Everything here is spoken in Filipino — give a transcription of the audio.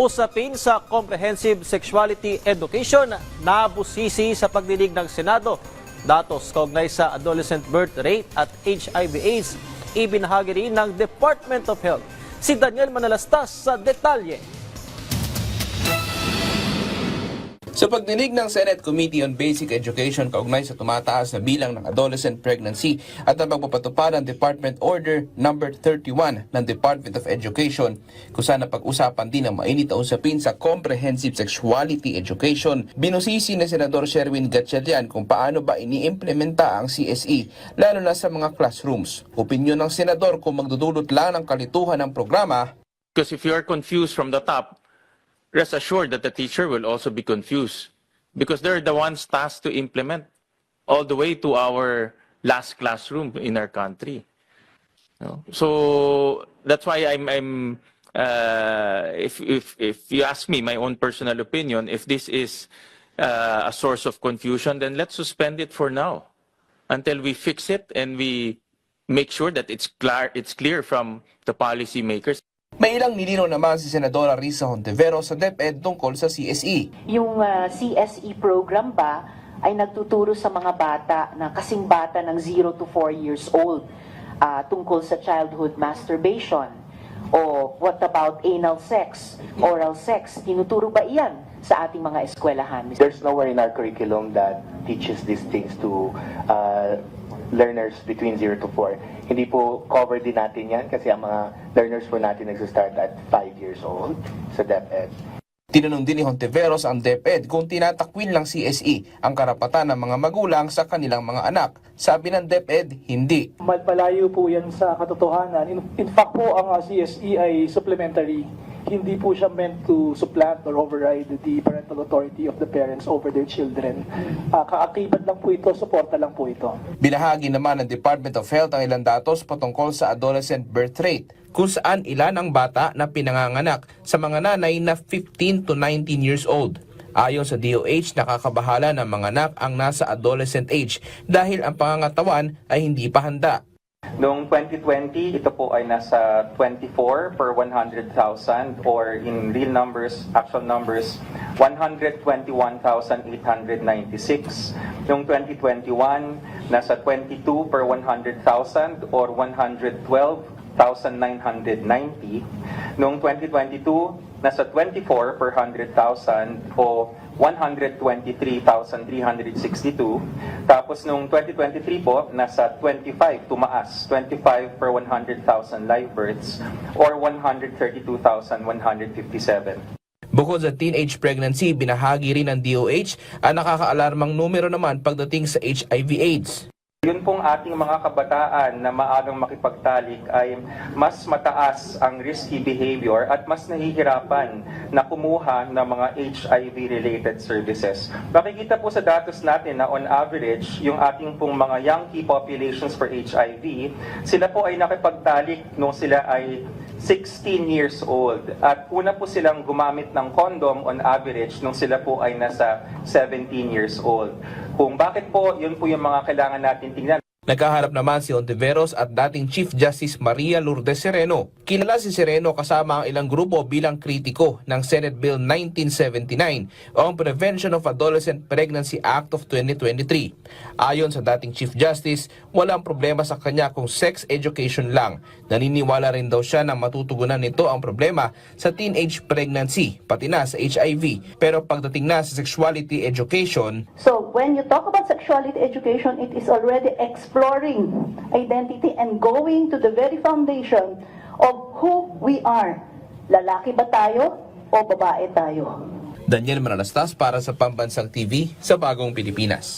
Usapin sa Comprehensive Sexuality Education na busisi sa pagdinig ng Senado. Datos kaugnay sa adolescent birth rate at HIV-AIDS ibinahagi rin ng Department of Health. Si Daniel Manalastas sa detalye. Sa pagdinig ng Senate Committee on Basic Education kaugnay sa tumataas na bilang ng adolescent pregnancy at ang pagpapatupad ng Department Order number 31 ng Department of Education kung saan napag-usapan din ang mainit na usapin sa Comprehensive Sexuality Education. Binusisi ni Senador Sherwin Gatchalian kung paano ba iniimplementa ang CSE lalo na sa mga classrooms. Opinyon ng Senador kung magdudulot lang ng kalituhan ng programa Because if you are confused from the top, rest assured that the teacher will also be confused because they're the ones tasked to implement all the way to our last classroom in our country. So that's why I'm, I'm uh, if, if, if you ask me my own personal opinion, if this is uh, a source of confusion, then let's suspend it for now until we fix it and we make sure that it's clear, it's clear from the policymakers. May ilang nilinaw naman si Senadora Risa Hontiveros sa DepEd tungkol sa. CSE. Yung ah, CSE program ba ay nagtuturo sa mga bata na kasing bata ng 0 to 4 years old ah, tungkol sa childhood masturbation. O what about anal sex, oral sex? Tinuturo ba iyan sa ating mga eskwelahan? There's nowhere in our curriculum that teaches these things to uh, learners between 0 to 4. Hindi po cover din natin yan kasi ang mga learners po natin nagsistart at 5 years old sa DepEd. Tinanong din ni Hontiveros ang DepEd kung tinatakwil ng CSE ang karapatan ng mga magulang sa kanilang mga anak. Sabi ng DepEd, hindi. Mal- Malayo po yan sa katotohanan. In, in fact po, ang uh, CSE ay supplementary. Hindi po siya meant to supplant or override the parental authority of the parents over their children. Uh, kaakibat lang po ito, suporta lang po ito. Binahagi naman ng Department of Health ang ilang datos patungkol sa adolescent birth rate kung saan ilan ang bata na pinanganganak sa mga nanay na 15 to 19 years old. Ayon sa DOH, nakakabahala ng mga anak ang nasa adolescent age dahil ang pangangatawan ay hindi pa handa. Noong 2020, ito po ay nasa 24 per 100,000 or in real numbers, actual numbers, 121,896. Noong 2021, nasa 22 per 100,000 or 112,990. Noong 2022, nasa 24 per 100,000 o 123,362. Tapos nung 2023 po, nasa 25, tumaas, 25 per 100,000 live births or 132,157. Bukod sa teenage pregnancy, binahagi rin ng DOH ang nakakaalarmang numero naman pagdating sa HIV-AIDS. Yun pong ating mga kabataan na maagang makipagtalik ay mas mataas ang risky behavior at mas nahihirapan na kumuha ng mga HIV-related services. Makikita po sa datos natin na on average, yung ating pong mga young key populations for HIV, sila po ay nakipagtalik nung sila ay 16 years old. At una po silang gumamit ng condom on average nung sila po ay nasa 17 years old. Kung bakit po, yun po yung mga kailangan natin tingnan. Nagkaharap naman si Ontiveros at dating Chief Justice Maria Lourdes Sereno. Kilala si Sereno kasama ang ilang grupo bilang kritiko ng Senate Bill 1979 o ang Prevention of Adolescent Pregnancy Act of 2023. Ayon sa dating Chief Justice, walang problema sa kanya kung sex education lang. Naniniwala rin daw siya na matutugunan nito ang problema sa teenage pregnancy, pati na sa HIV. Pero pagdating na sa sexuality education, So when you talk about sexuality education, it is already exploring identity and going to the very foundation of who we are. Lalaki ba tayo o babae tayo? Daniel Manalastas para sa Pambansang TV sa Bagong Pilipinas.